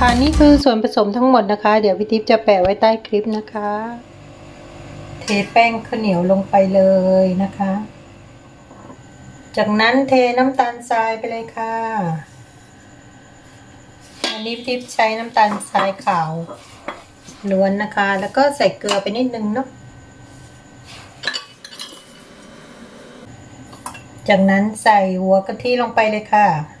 ค่ะนี่คือส่วนผสมทั้งหมดนะคะ เดี๋ยวพี่ทิพย์จะแปะไว้ใต้คลิปนะคะ เทแป้งข้าวเหนียวลงไปเลยนะคะ จากนั้นเทน้ำตาลทรายไปเลยค่ะอันนี้พี่ทิพย์ใช้น้ำตาลทรายขาวล้วนนะคะ แล้วก็ใส่เกลือไปนิดนึงเนาะจากนั้นใส่หัวกะทิลงไปเลยค่ะ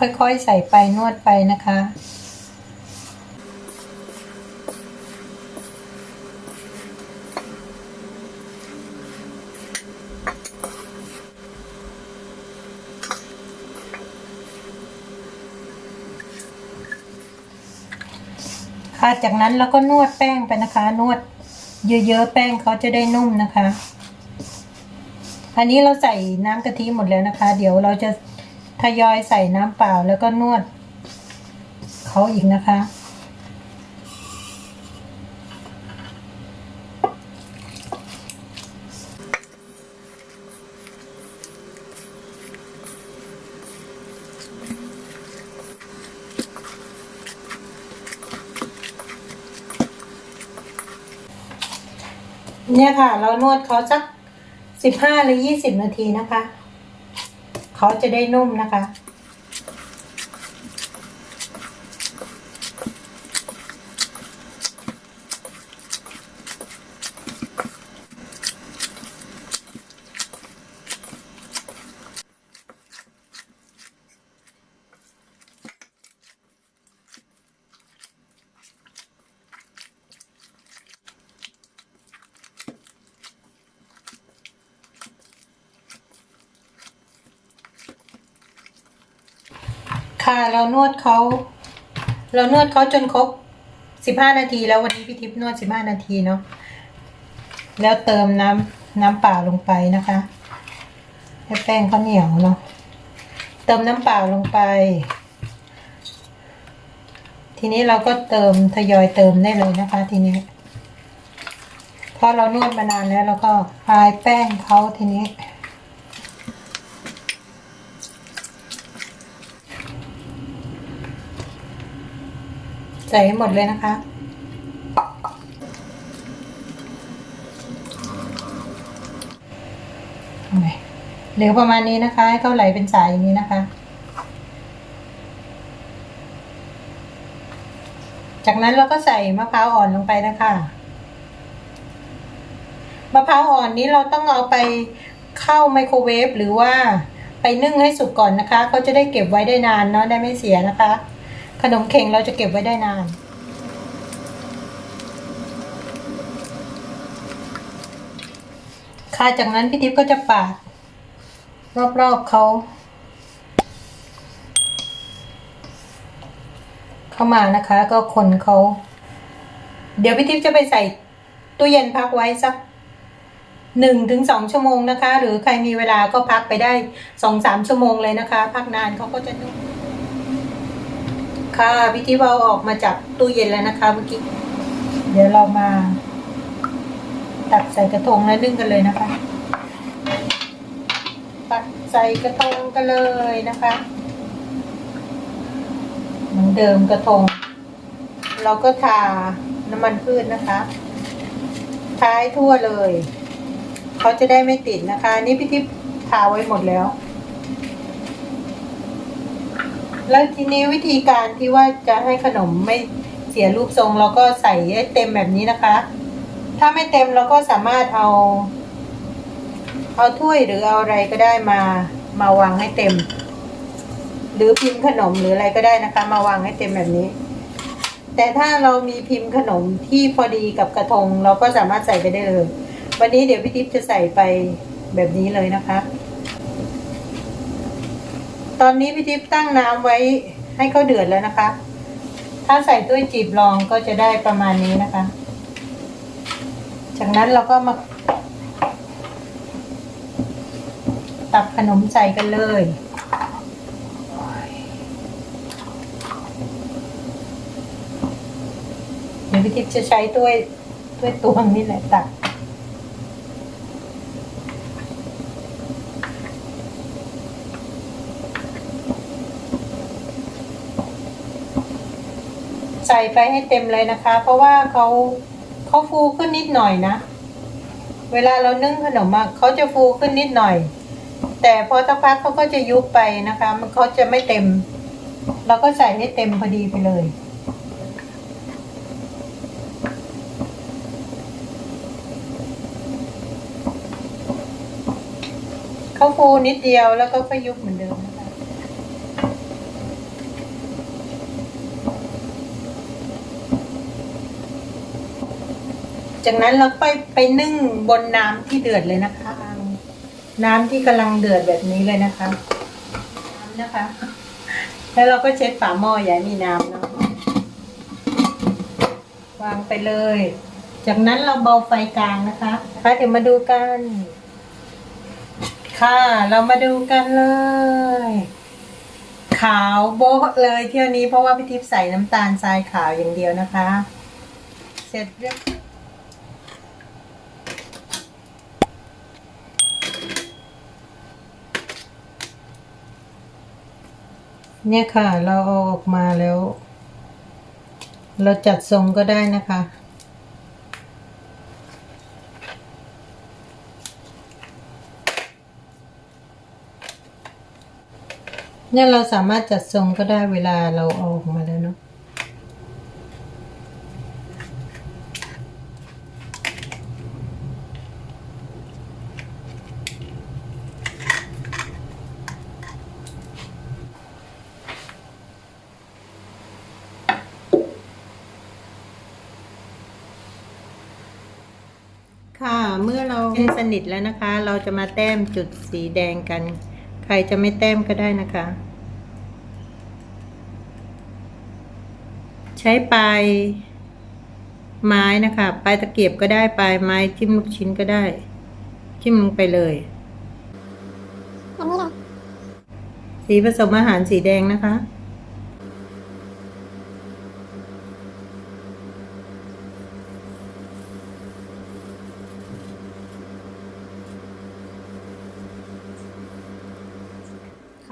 ค่อยๆ ใส่ไปนวดไปนะคะ ค่ะจากนั้นเราก็นวดแป้งไปนะคะ นวดเยอะๆ แป้งเขาจะได้นุ่มนะคะ อันนี้เราใส่น้ำกะทิหมดแล้วนะคะ เดี๋ยวเราจะ ทยอยใส่น้ำเปล่าแล้วก็นวดเขาอีกนะคะ เนี่ยค่ะ เรานวดเขาสักสิบห้าหรือยี่สิบนาทีนะคะ เขาจะได้นุ่มนะคะ ค่ะเรานวดเขาเรานวดเขาจนครบสิบห้านาที แล้ววันนี้พี่ทิพย์นวดสิบห้านาทีเนาะแล้วเติมน้ำน้ำเปล่าลงไปนะคะให้แป้งเขาเหนียวเนาะเติมน้ำเปล่าลงไป ทีนี้เราก็เติมทยอยเติมได้เลยนะคะ ทีนี้เพราะเรานวดมานานแล้วเราก็พายแป้งเขาทีนี้ ใส่ให้หมดเลยนะคะ เหลือประมาณนี้นะคะ ให้เขาไหลเป็นสายอย่างนี้นะคะ จากนั้นเราก็ใส่มะพร้าวอ่อนลงไปนะคะมะพร้าวอ่อนนี้เราต้องเอาไปเข้าไมโครเวฟหรือว่าไปนึ่งให้สุกก่อนนะคะเขาจะได้เก็บไว้ได้นานเนาะได้ไม่เสียนะคะ ขนมเข่งเราจะเก็บไว้ได้นาน ค่ะจากนั้นพี่ทิพย์ก็จะปาด รอบๆเขาเข้ามานะคะ ก็คนเขาเดี๋ยวพี่ทิพย์จะไปใส่ตู้เย็นพักไว้สักหนึ่งถึงสองชั่วโมงนะคะ หรือใครมีเวลาก็พักไปได้สองสามชั่วโมงเลยนะคะ พักนานเขาก็จะนุ่ม ค่ะพี่ทิพย์เอาออกมาจากตู้เย็นแล้วนะคะเมื่อกี้ เดี๋ยวเรามา ตักใส่กระทงแล้วนึ่งกันเลยนะคะ ตักใส่กระทงกันเลยนะคะเหมือนเดิมกระทง เราก็ทาน้ำมันพืชนะคะทาให้ทั่วเลย เขาจะได้ไม่ติดนะคะ นี่พี่ทิพย์ทาไว้หมดแล้ว แล้วทีนี้วิธีการที่ว่าจะให้ขนมไม่เสียรูปทรงเราก็ใส่ให้เต็มแบบนี้นะคะ ถ้าไม่เต็มเราก็สามารถเอา เอาถ้วยหรือเอาอะไรก็ได้มามาวางให้เต็ม หรือพิมพ์ขนมหรืออะไรก็ได้นะคะ มาวางให้เต็มแบบนี้ แต่ถ้าเรามีพิมพ์ขนมที่พอดีกับกระทง เราก็สามารถใส่ไปได้เลย วันนี้เดี๋ยวพี่ทิพย์จะใส่ไปแบบนี้เลยนะคะ ตอนนี้พี่ทิพย์ตั้งน้ำไว้ให้เขาเดือดแล้วนะคะ ถ้าใส่ถ้วยจีบรองก็จะได้ประมาณนี้นะคะ จากนั้นเราก็มา ตักขนมใส่กันเลยเดี๋ยวพี่ทิพย์จะใช้ถ้วยด้วยตวงนี่แหละตัก ใส่ไปให้เต็มเลยนะคะ เพราะว่าเขาเขาฟูขึ้นนิดหน่อยนะ เวลาเรานึ่งขนมอะเขาจะฟูขึ้นนิดหน่อย แต่พอสักพักเขาก็จะยุบไปนะคะ มันเขาจะไม่เต็ม เราก็ใส่ให้เต็มพอดีไปเลยเขาฟูนิดเดียวแล้วก็ค่อยยุบเหมือนเดิมนะคะ จากนั้นเราไปไปนึ่งบนน้ำที่เดือดเลยนะคะ น้ำที่กำลังเดือดแบบนี้เลยนะคะน้ำนะคะ แล้วเราก็เช็ดฝาหม้ออย่าให้มีน้ำเนาะวางไปเลย จากนั้นเราเบาไฟกลางนะคะค่ะเดี๋ยวมาดูกัน ค่ะ เรามาดูกันเลย ขาวโบ๊ะเลยเที่ยวนี้เพราะว่าพี่ทิพย์ใส่น้ำตาลทรายขาวอย่างเดียวนะคะ เสร็จเรียบ เนี่ยค่ะ เราเอาออกมาแล้ว เราจัดทรงก็ได้นะคะ เนี่ยเราสามารถจัดทรงก็ได้เวลาเราเอาออกมาแล้ว เนาะค่ะเมื่อเราเป็นสนิทแล้วนะคะ เราจะมาแต้มจุดสีแดงกัน ใครจะไม่แต้มก็ได้นะคะ ใช้ปลายไม้นะคะปลายตะเกียบก็ได้ปลายไม้จิ้มลูกชิ้นก็ได้ จิ้มลงไปเลยอันนี้เลยสีผสมอาหารสีแดงนะคะ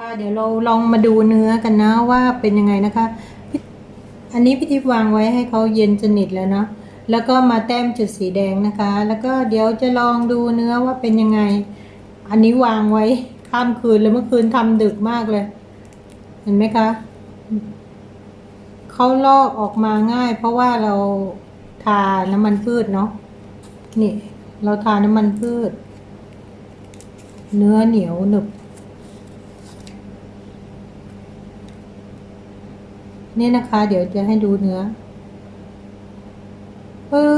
ค่ะ เดี๋ยวเราลองมาดูเนื้อกันนะว่าเป็นยังไงนะคะ อันนี้พี่ทิพย์วางไว้ให้เขาเย็นสนิทแล้วเนาะแล้วก็มาแต้มจุดสีแดงนะคะ แล้วก็เดี๋ยวจะลองดูเนื้อว่าเป็นยังไง อันนี้วางไว้ข้ามคืนแล้วเมื่อคืนทำดึกมากเลย เห็นไหมคะเขาลอกออกมาง่าย เพราะว่าเราทาน้ำมันพืชเนาะนี่ เราทาน้ำมันพืช เนื้อเหนียวหนึบ นี่นะคะ เดี๋ยวจะให้ดูเนื้อปึ๊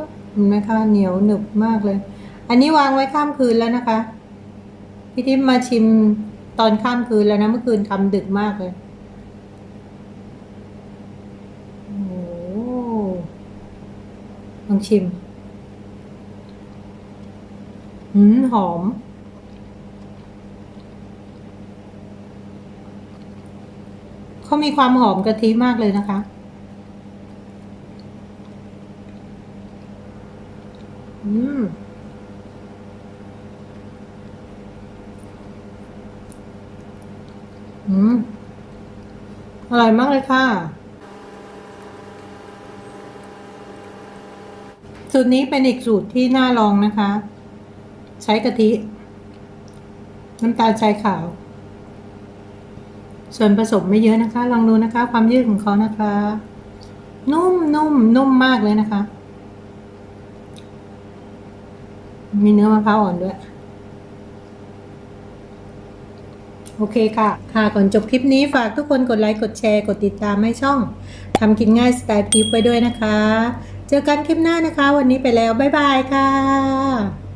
บเห็นไหมคะเหนียวหนึบมากเลย อันนี้วางไว้ข้ามคืนแล้วนะคะ พี่ทิพย์มาชิมตอนข้ามคืนแล้วนะเมื่อคืนทำดึกมากเลยโอ้ลองชิม หืมหอม เขามีความหอมกะทิมากเลยนะคะ อืมอืมอร่อยมากเลยค่ะ สูตรนี้เป็นอีกสูตรที่น่าลองนะคะ ใช้กะทิ น้ำตาลทรายขาว ส่วนผสมไม่เยอะนะคะ ลองดูนะคะ ความยืดของเขานะคะ นุ่มนุ่มนุ่มมากเลยนะคะ มีเนื้อมะพร้าวอ่อนด้วย โอเคค่ะ ค่ะ ก่อนจบคลิปนี้ฝากทุกคนกดไลค์ กดแชร์ กดติดตามให้ช่องทำกินง่ายสไตล์ทิปไว้ด้วยนะคะ เจอกันคลิปหน้านะคะ วันนี้ไปแล้ว บ๊ายบายค่ะ